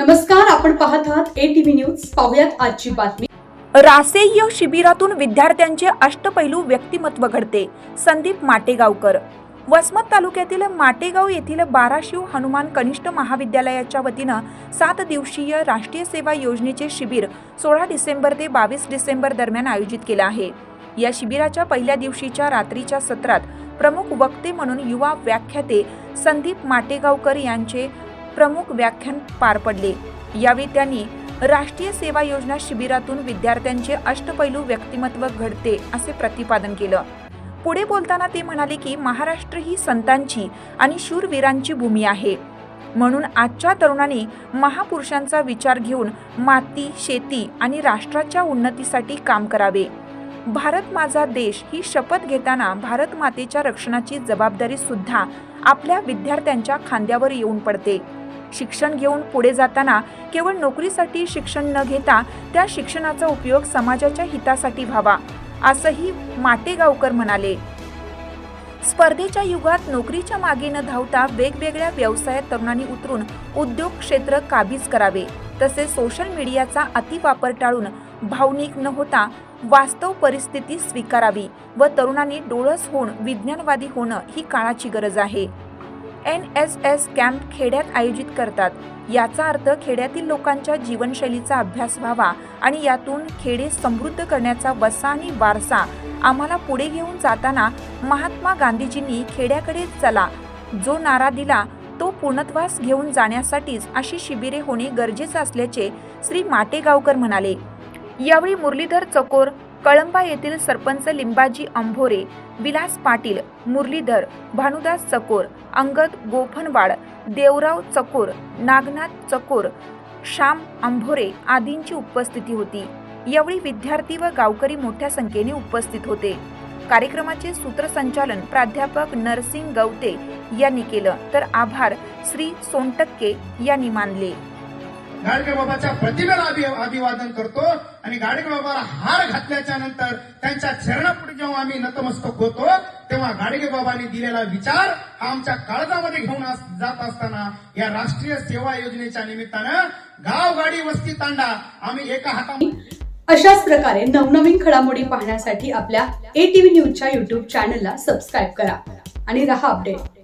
नमस्कार आपण पाहत आहात ए टीव्ही न्यूज पाहुयात आजची बातमी. रासेय शिबिरातून विद्यार्थ्यांचे अष्टपैलू व्यक्तिमत्व घडते. संदीप माटेगावकर. वसमत तालुक्यातील माटेगाव येथील बाराशिव हनुमान कनिष्ठ महाविद्यालयाच्या वतीनं सात दिवसीय राष्ट्रीय सेवा योजनेचे शिबिर सोळा डिसेंबर ते बावीस डिसेंबर दरम्यान आयोजित केलं आहे. या शिबिराच्या पहिल्या दिवशीच्या रात्रीच्या सत्रात प्रमुख वक्ते म्हणून युवा व्याख्याते संदीप माटेगावकर यांचे प्रमुख व्याख्यान पार पडले. यावेळी त्यांनी राष्ट्रीय सेवा योजना शिबिरातून विद्यार्थ्यांचे अष्टपैलू व्यक्तिमत्व घडते असे प्रतिपादन केलं. पुढे बोलताना ते म्हणाले की महाराष्ट्र ही संतांची आणि शूरवीरांची भूमी आहे. म्हणून आजच्या तरुणांनी महापुरुषांचा विचार घेऊन माती शेती आणि राष्ट्राच्या उन्नतीसाठी काम करावे. भारत माझा देश ही शपथ घेताना भारत मातेच्या रक्षणाची जबाबदारी सुद्धा आपल्या विद्यार्थ्यांच्या खांद्यावर येऊन पडते. शिक्षण घेऊन पुढे जाताना केवळ नोकरीसाठी शिक्षण न घेता त्या शिक्षणाचा उपयोग समाजाच्या हितासाठी व्हावा असंही माटेगावकर म्हणाले. स्पर्धेच्या युगात नोकरीच्या मागे न धावता वेगवेगळ्या व्यवसायात तरुणांनी उतरून उद्योग क्षेत्र काबीज करावे तसेच सोशल मीडियाचा अतिवापर टाळून भावनिक न होता वास्तव परिस्थिती स्वीकारावी व तरुणांनी डोळस होऊन विज्ञानवादी होणं ही काळाची गरज आहे. एन एस एस कॅम्प खेड्यात आयोजित करतात. याचा अर्थ खेड्यातील लोकांच्या जीवनशैलीचा अभ्यास व्हावा आणि यातून खेडे समृद्ध करण्याचा वसा आणि वारसा आम्हाला पुढे घेऊन जाताना महात्मा गांधीजींनी खेड्याकडे चला. जो नारा दिला तो पूर्णत्वास घेऊन जाण्यासाठीच अशी शिबिरे होणे गरजेचे असल्याचे श्री माटेगावकर म्हणाले. यावेळी मुरलीधर चकोर कळंबा येथील सरपंच लिंबाजी अंभोरे विलास पाटील मुरलीधर भानुदास चकोर अंगद गोफनवाड देवराव चकोर नागनाथ चकोर श्याम अंभोरे आदींची उपस्थिती होती. यावेळी विद्यार्थी व गावकरी मोठ्या संख्येने उपस्थित होते. कार्यक्रमाचे सूत्रसंचालन प्राध्यापक नरसिंग गवते यांनी केलं. तर आभार श्री सोनटक्के यांनी मानले. गाडगे बाबाच्या प्रतिमेला अभि अभिवादन करतो आणि गाडगे बाबाला हार घातल्याच्या नंतर त्यांच्या चरणापुढे जेव्हा आम्ही नतमस्तक होतो तेव्हा गाडगे बाबांनी दिलेला विचार हा आमच्या काळजामध्ये घेऊन जात असताना या राष्ट्रीय सेवा योजनेच्या निमित्तानं गाव गाडी वस्ती तांडा आम्ही एका हातामध्ये अशाच प्रकारे नवनवीन घडामोडी पाहण्यासाठी आपल्या ए टीव्ही न्यूजच्या युट्यूब चॅनलला सबस्क्राईब करा आणि रहा अपडेट